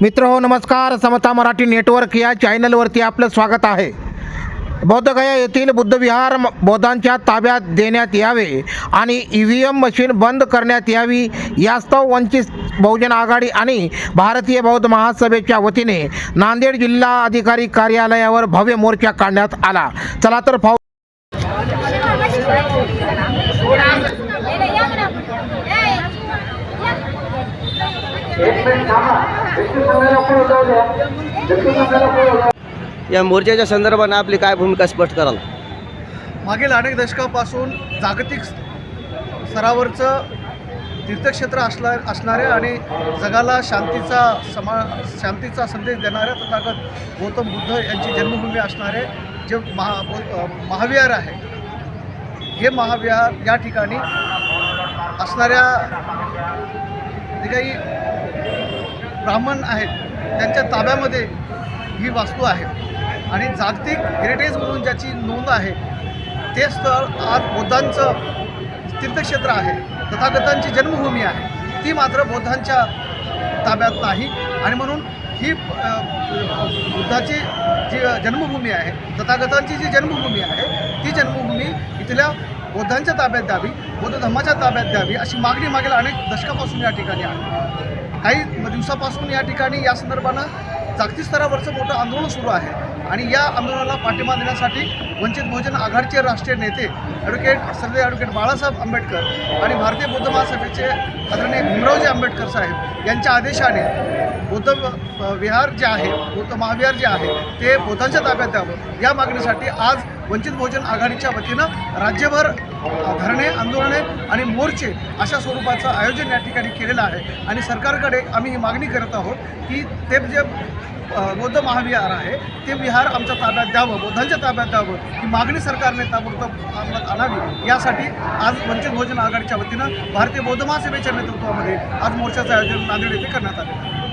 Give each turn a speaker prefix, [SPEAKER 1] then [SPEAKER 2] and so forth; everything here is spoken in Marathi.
[SPEAKER 1] मित्र हो नमस्कार. समता मराठी नेटवर्क या चॅनलवरती आपलं स्वागत आहे. बौद्धगया येथील बुद्धविहार बौद्धांच्या ताब्यात देण्यात यावे आणि ई व्ही एम मशीन बंद करण्यात यावी यास्तव वंचित बहुजन आघाडी आणि भारतीय बौद्ध महासभेच्या वतीने नांदेड जिल्हा अधिकारी कार्यालयावर भव्य मोर्चा काढण्यात आला. चला तर फाऊ
[SPEAKER 2] या मोर्चाच्या संदर्भाने आपली काय भूमिका स्पष्ट कराल?
[SPEAKER 3] मागील अनेक दशकापासून जागतिक स्तरावरचं तीर्थक्षेत्र असणार असणारे आणि जगाला शांतीचा समा शांतीचा संदेश देणाऱ्या तथागत गौतम बुद्ध यांची जन्मभूमी असणारे जे महा महाविहार आहे हे महाविहार या ठिकाणी असणाऱ्या जे काही ब्राह्मण आहेत त्यांच्या ताब्यामध्ये ही वास्तू आहे. आणि जागतिक हेरिटेज म्हणून ज्याची नोंद आहे ते स्थळ आज बौद्धांचं तीर्थक्षेत्र आहे. तथागतांची जन्मभूमी आहे. ती मात्र बौद्धांच्या ताब्यात नाही. आणि म्हणून ही बुद्धाची जी जन्मभूमी आहे तथागतांची जी जन्मभूमी आहे ती जन्मभूमी इथल्या बौद्धांच्या ताब्यात द्यावी बौद्ध धर्माच्या ताब्यात द्यावी अशी मागणी मागील अनेक दशकापासून या ठिकाणी आहे. काही दिवसापासून या ठिकाणी या संदर्भानं जागतिक स्तरावरचं मोठं आंदोलन सुरू आहे. आणि या आंदोलनाला पाठिंबा देण्यासाठी वंचित बहुजन आघाडीचे राष्ट्रीय नेते ॲडव्होकेट सर्वे ॲडव्होकेट बाळासाहेब आंबेडकर आणि भारतीय बौद्ध महासभेचे आदरणीय भीमरावजी आंबेडकर साहेब यांच्या आदेशाने बौद्ध विहार जे आहे बौद्ध महाविहार जे आहे ते बौद्धांच्या ताब्यात द्यावं. या मागणीसाठी आज वंचित बहुजन आघाडीच्या वतीनं राज्यभर धरणे आंदोलने आणि मोर्चे अशा स्वरूपाचं आयोजन या ठिकाणी केलेलं आहे. आणि सरकारकडे आम्ही ही मागणी करत आहोत की ते जे बौद्ध महाविहार आहे ते विहार आमच्या ताब्यात द्यावं बौद्धांच्या ताब्यात द्यावं. ही मागणी सरकारने ताबडतोब अंमलात आणावी. यासाठी आज वंचित बहुजन आघाडीच्या वतीनं भारतीय बौद्ध महासभेच्या नेतृत्वामध्ये आज मोर्चाचं आयोजन नांदेड येथे करण्यात आले